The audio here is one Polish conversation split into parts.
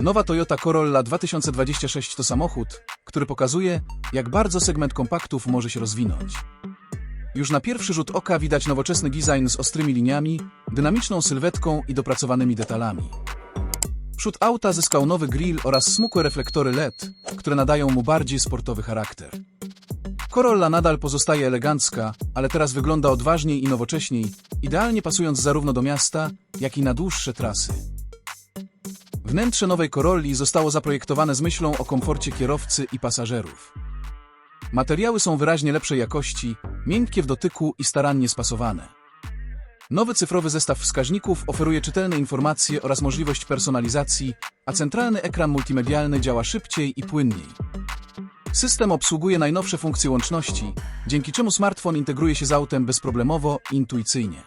Nowa Toyota Corolla 2026 to samochód, który pokazuje, jak bardzo segment kompaktów może się rozwinąć. Już na pierwszy rzut oka widać nowoczesny design z ostrymi liniami, dynamiczną sylwetką i dopracowanymi detalami. Przód auta zyskał nowy grill oraz smukłe reflektory LED, które nadają mu bardziej sportowy charakter. Corolla nadal pozostaje elegancka, ale teraz wygląda odważniej i nowocześniej, idealnie pasując zarówno do miasta, jak i na dłuższe trasy. Wnętrze nowej Corolli zostało zaprojektowane z myślą o komforcie kierowcy i pasażerów. Materiały są wyraźnie lepszej jakości, miękkie w dotyku i starannie spasowane. Nowy cyfrowy zestaw wskaźników oferuje czytelne informacje oraz możliwość personalizacji, a centralny ekran multimedialny działa szybciej i płynniej. System obsługuje najnowsze funkcje łączności, dzięki czemu smartfon integruje się z autem bezproblemowo intuicyjnie.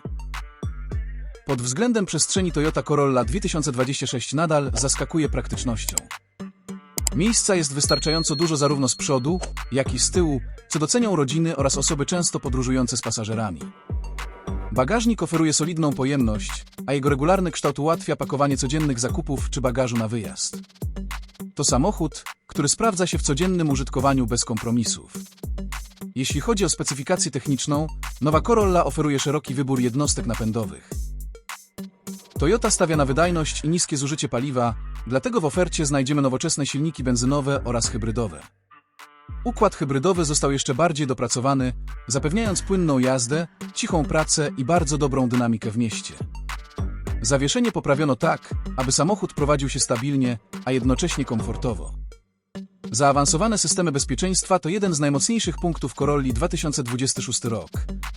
Pod względem przestrzeni Toyota Corolla 2026 nadal zaskakuje praktycznością. Miejsca jest wystarczająco dużo zarówno z przodu, jak i z tyłu, co docenią rodziny oraz osoby często podróżujące z pasażerami. Bagażnik oferuje solidną pojemność, a jego regularny kształt ułatwia pakowanie codziennych zakupów czy bagażu na wyjazd. To samochód, który sprawdza się w codziennym użytkowaniu bez kompromisów. Jeśli chodzi o specyfikację techniczną, nowa Corolla oferuje szeroki wybór jednostek napędowych. Toyota stawia na wydajność i niskie zużycie paliwa, dlatego w ofercie znajdziemy nowoczesne silniki benzynowe oraz hybrydowe. Układ hybrydowy został jeszcze bardziej dopracowany, zapewniając płynną jazdę, cichą pracę i bardzo dobrą dynamikę w mieście. Zawieszenie poprawiono tak, aby samochód prowadził się stabilnie, a jednocześnie komfortowo. Zaawansowane systemy bezpieczeństwa to jeden z najmocniejszych punktów Corolli 2026 rok.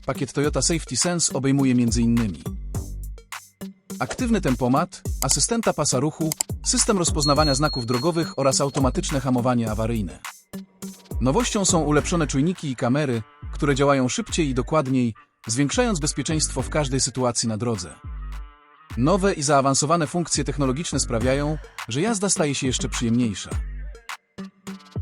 Pakiet Toyota Safety Sense obejmuje m.in. Aktywny tempomat, asystenta pasa ruchu, system rozpoznawania znaków drogowych oraz automatyczne hamowanie awaryjne. Nowością są ulepszone czujniki i kamery, które działają szybciej i dokładniej, zwiększając bezpieczeństwo w każdej sytuacji na drodze. Nowe i zaawansowane funkcje technologiczne sprawiają, że jazda staje się jeszcze przyjemniejsza.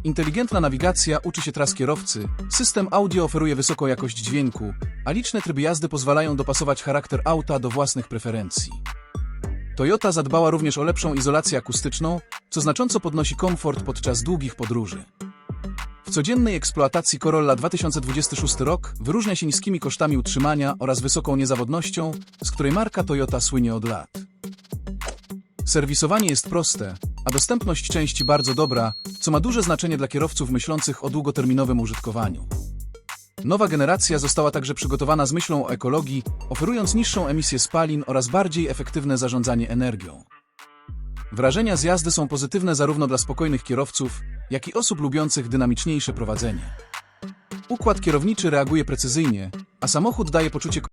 Inteligentna nawigacja uczy się tras kierowcy, system audio oferuje wysoką jakość dźwięku, a liczne tryby jazdy pozwalają dopasować charakter auta do własnych preferencji. Toyota zadbała również o lepszą izolację akustyczną, co znacząco podnosi komfort podczas długich podróży. W codziennej eksploatacji Corolla 2026 rok wyróżnia się niskimi kosztami utrzymania oraz wysoką niezawodnością, z której marka Toyota słynie od lat. Serwisowanie jest proste, a dostępność części bardzo dobra, co ma duże znaczenie dla kierowców myślących o długoterminowym użytkowaniu. Nowa generacja została także przygotowana z myślą o ekologii, oferując niższą emisję spalin oraz bardziej efektywne zarządzanie energią. Wrażenia z jazdy są pozytywne zarówno dla spokojnych kierowców, jak i osób lubiących dynamiczniejsze prowadzenie. Układ kierowniczy reaguje precyzyjnie, a samochód daje poczucie